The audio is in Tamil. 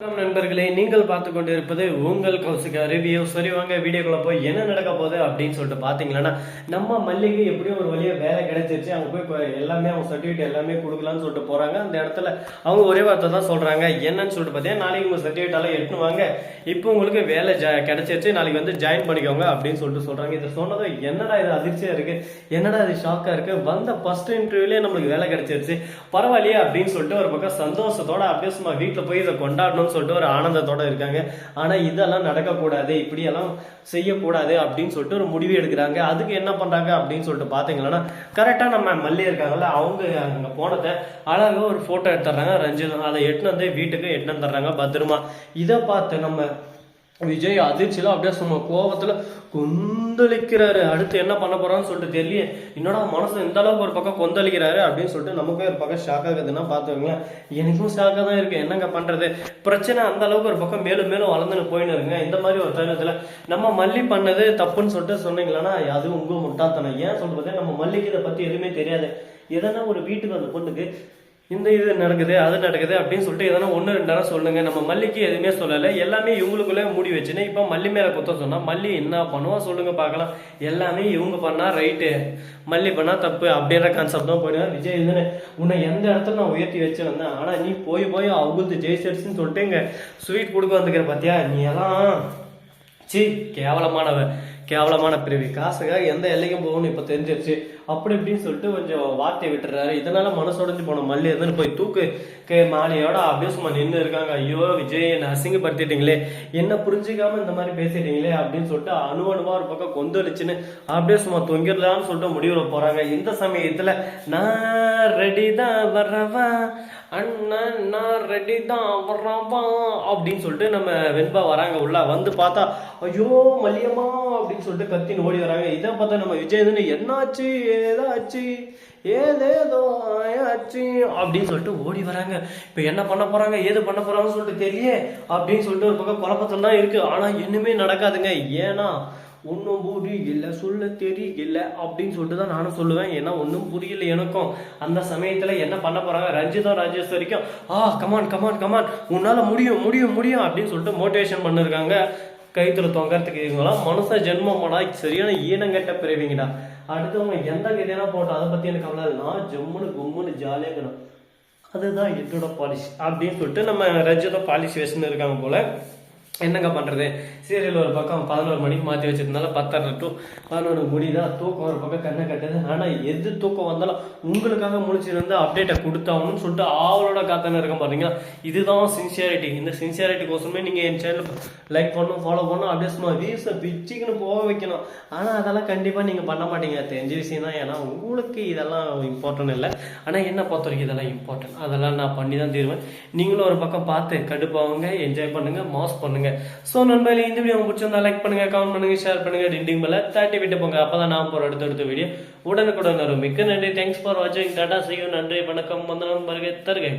வணக்கம் நண்பர்களே நீங்கள் பார்த்து கொண்டு இருப்பது உங்கள் கௌசிகா ரிவ்யூ சரி வாங்க வீடியோக்குள்ள போய் என்ன நடக்க போகுது அப்படின்னு சொல்லிட்டு பார்த்தீங்கன்னா நம்ம மல்லிகை எப்படியும் ஒரு வழியாக வேலை கிடைச்சிருச்சு. அவங்க போய் எல்லாமே அவங்க சர்டிஃபிகேட் எல்லாமே கொடுக்கலாம்னு சொல்லிட்டு போறாங்க. அந்த இடத்துல அவங்க ஒரே வார்த்தை தான் சொல்றாங்க. என்னன்னு சொல்லிட்டு பார்த்தீங்கன்னா நாளைக்கு உங்க சர்டிஃபிகேட் எல்லாம் வாங்க. இப்போ உங்களுக்கு வேலை ஜா கிடைச்சிருச்சு. நாளைக்கு வந்து ஜாயின் பண்ணிக்கோங்க அப்படின்னு சொல்லிட்டு சொல்றாங்க. இதை சொன்னதும் என்னடா இது அதிர்ச்சியா இருக்கு? என்னடா இது ஷாக்கா இருக்கு? வந்த ஃபர்ஸ்ட் இன்டர்வியூலேயே நம்மளுக்கு வேலை கிடைச்சிருச்சு. பரவாயில்லையே அப்படின்னு சொல்லிட்டு ஒரு பக்கம் சந்தோஷத்தோட அப்படியே சும்மா வீட்டில் போய் இதை கொண்டாடணும் கொண்டாடணும்னு சொல்லிட்டு ஒரு ஆனந்தத்தோட இருக்காங்க. ஆனா இதெல்லாம் நடக்கக்கூடாது இப்படியெல்லாம் செய்யக்கூடாது அப்படின்னு சொல்லிட்டு ஒரு முடிவு எடுக்கிறாங்க. அதுக்கு என்ன பண்றாங்க அப்படின்னு சொல்லிட்டு பாத்தீங்கன்னா கரெக்டா நம்ம மல்லி இருக்காங்கல்ல அவங்க அங்க போனதை அழகா ஒரு போட்டோ எடுத்துறாங்க ரஞ்சிதம் அதை எட்டுன்னு வந்து வீட்டுக்கு எட்டுன்னு தர்றாங்க பத்திரமா. இதை பார்த்து நம்ம விஜய் அதிர்ச்சியில அப்படியே சும்மா கோபத்தில் கொந்தளிக்கிறாரு. அடுத்து என்ன பண்ண போறான்னு சொல்லிட்டு தெரியல என்னடா மனசு இந்த அளவுக்கு ஒரு பக்கம் கொந்தளிக்கிறாரு அப்படின்னு சொல்லிட்டு நமக்கே ஒரு பக்கம் ஷாக் ஆகுதுன்னா பார்த்துக்கோங்களேன். எனக்கும் ஷாக்காக தான் இருக்கு. என்னங்க பண்றது? பிரச்சனை அந்த அளவுக்கு ஒரு பக்கம் மேலும் மேலும் வளர்ந்துன்னு போயின்னு இருக்குங்க. இந்த மாதிரி ஒரு தருணத்துல நம்ம மல்லி பண்ணது தப்புன்னு சொல்லிட்டு சொன்னீங்களன்னா அது உங்க முட்டாத்தனம் ஏன் சொல்றது நம்ம மல்லிக்கு இதை பத்தி எதுவுமே தெரியாது. எதனா ஒரு வீட்டுக்கு அந்த பொண்ணுக்கு இந்த இது நடக்குது அது நடக்குது அப்படின்னு சொல்லிட்டு எதனா ஒன்று ரெண்டாரம் சொல்லுங்க. நம்ம மல்லிக்கு எதுவுமே சொல்லலை. எல்லாமே இவங்களுக்குள்ளே மூடி வச்சுன்னு இப்போ மல்லி மேலே குத்தம் சொன்னால் மல்லி என்ன பண்ணுவா சொல்லுங்க பார்க்கலாம் எல்லாமே இவங்க பண்ணால் ரைட்டு மல்லி பண்ணால் தப்பு அப்படின்ற கான்செப்ட் தான் போயிடுவேன் விஜய் இதுன்னு உன்னை எந்த இடத்துல நான் உயர்த்தி வச்சு வந்தேன்? நீ போய் போய் அவங்களுக்கு ஜெயிச்சிருச்சுன்னு சொல்லிட்டு இங்கே ஸ்வீட் கொடுக்க வந்துக்கிற பார்த்தியா நீ எல்லாம் சி கேவலமானவ கேவலமான பிரிவு. காசுக்காக எந்த எல்லைக்கும் போகணும்னு இப்போ தெரிஞ்சிருச்சு. அப்படி இப்படின்னு சொல்லிட்டு கொஞ்சம் வார்த்தையை விட்டுறாரு. இதனால மனசுடைஞ்சு போன மல்லி எதுன்னு போய் தூக்கு கே மாலையோட அப்படியே சும்மா நின்று இருக்காங்க. ஐயோ விஜய் என்னை அசிங்கப்படுத்திட்டீங்களே. என்ன புரிஞ்சுக்காம இந்த மாதிரி பேசிட்டீங்களே அப்படின்னு சொல்லிட்டு அணு அணுவா ஒரு பக்கம் கொந்தளிச்சுன்னு அப்படியே சும்மா தொங்கிடலாம்னு சொல்லிட்டு முடிவில் போறாங்க. இந்த சமயத்துல நான் ரெடி தான் வர்றவா? அண்ணன் நான் ரெடி தான் வர்றவா? அப்படின்னு சொல்லிட்டு நம்ம வெண்பா வராங்க. உள்ள வந்து பார்த்தா ஐயோ மல்லியம்மா அப்படின்னு சொல்லிட்டு கத்தின்னு ஓடி வராங்க. இதை பார்த்தா நம்ம விஜய் என்னாச்சு? ஏதாச்சு ஏதேதோ ஆயாச்சு அப்படின்னு சொல்லிட்டு ஓடி வராங்க. இப்போ என்ன பண்ண போறாங்க ஏது பண்ண போறாங்கன்னு சொல்லிட்டு தெரியல அப்படின்னு சொல்லிட்டு ஒரு பக்கம் குழப்பத்தில் தான் இருக்கு. ஆனா இன்னுமே நடக்காதுங்க. ஏன்னா ஒன்றும் புரியல சொல்ல தெரியல அப்படின்னு சொல்லிட்டு தான் நானும் சொல்லுவேன். ஏன்னா ஒன்றும் புரியல எனக்கும். அந்த சமயத்தில் என்ன பண்ண போகிறாங்க ரஞ்சிதா ராஜேஸ்வரிக்கும் ஆ come on come on come on உன்னால் முடியும் முடியும் முடியும். அப்படின்னு சொல்லிட்டு மோட்டிவேஷன் பண்ணிருக்காங்க. கைத்தில் தொங்கறதுக்கு இவங்களாம் மனுஷ ஜென்மமாடா சரியான ஈனங்கட்ட பிறவிங்கடா. அடுத்தவங்க எந்த கதையா போட்டோம் அதை பத்தி எனக்கு கவலை இல்லை. நான் ஜம்முன்னு கும்முன்னு ஜாலியாக இருக்கணும். அதுதான் என்னோட பாலிசி அப்படின்னு சொல்லிட்டு நம்ம ரஜிதா பாலிசி வச்சுன்னு இருக்காங்க போல. என்னங்க பண்ணுறது சீரியல் ஒரு பக்கம் பதினோரு மணிக்கு மாற்றி வச்சிருந்தால பத்தரை டு பதினொரு முடிதான் தூக்கம் ஒரு பக்கம் கண்ணை கட்டுது. ஆனால் எது தூக்கம் வந்தாலும் உங்களுக்காக முடிச்சிருந்து அப்டேட்டை கொடுத்தாகணும்னு சொல்லிட்டு ஆவலோட காத்தானே இருக்க பாத்தீங்களா? இதுதான் சின்சியாரிட்டி இந்த சின்சியாரிட்டிக்கோசமே நீங்கள் என் சேனல் லைக் பண்ணணும் ஃபாலோ பண்ணணும். அப்படியே சும்மா வீச பிச்சுக்குன்னு போக வைக்கணும். ஆனால் அதெல்லாம் கண்டிப்பாக நீங்கள் பண்ண மாட்டீங்க. தெரிஞ்ச விஷயம் தான் ஏன்னா உங்களுக்கு இதெல்லாம் இம்பார்ட்டன்ட் இல்லை. ஆனால் என்ன பொறுத்த வரைக்கும் இதெல்லாம் இம்பார்ட்டன்ட் அதெல்லாம் நான் பண்ணி தான் தீருவேன். நீங்களும் ஒரு பக்கம் பார்த்து கடுப்பாவுங்க என்ஜாய் பண்ணுங்கள் மாஸ் பண்ணுங்கள் பண்ணுங்க ஸோ நண்பர்களே இந்த வீடியோ பிடிச்சிருந்தா லைக் பண்ணுங்க கமெண்ட் பண்ணுங்க ஷேர் பண்ணுங்க டிண்டிங் மேல தட்டி விட்டு போங்க. அப்பதான் நான் போற அடுத்த அடுத்த வீடியோ உடனுக்குடன் வரும். மிக்க நன்றி. தேங்க்ஸ் ஃபார் வாட்சிங் டாடா செய்யும் நன்றி வணக்கம். வந்த நண்பர்கள் தருகை.